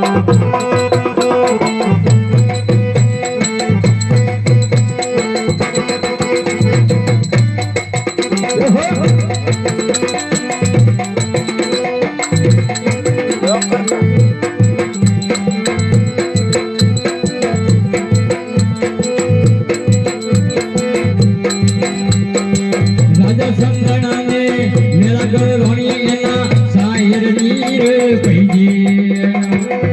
رهو رهو मेरा गुण गाणी गाना शायर भी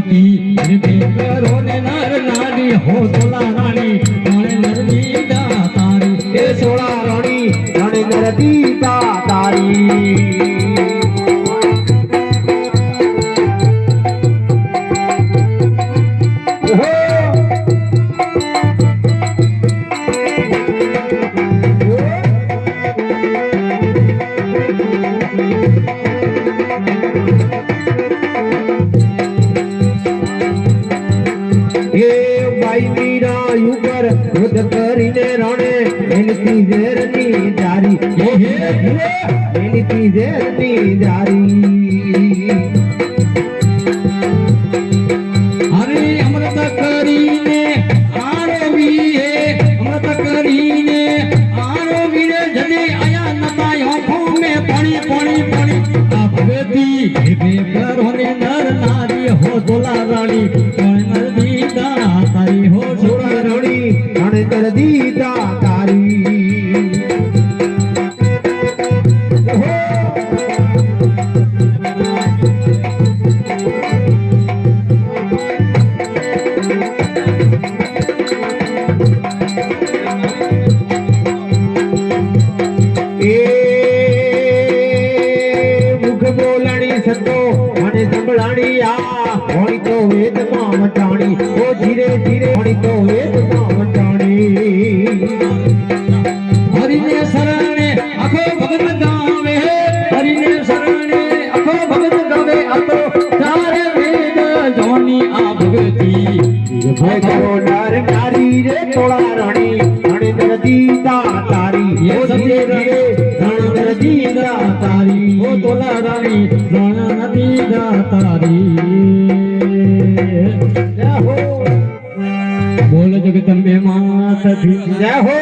પાણી આ કરો ને નાર નારી હો બાઈ મીરા ઉપર યુદ્ધ કરીને રણે. એનથી ઝેરની જારી. એનથી ઝેરની જારી. અરે અમૃત કરીને નર નારી હો દોલા રાણી. રાણી રાણી નરદીતા તારી. સંભળાણી આ હોય તો વેદમાં વટાણી ઓ ધીરે ધીરે ભગતી ભય કરો નર નારી રે તોળા રાણી રાણી નરદીતા તારી ઓ ધીરે ધીરે રાણી નરદીતા તારી. ઓ તોળા રાણી રણ નદી દાતારી જય હો. બોલ જગતંબે માત જય હો.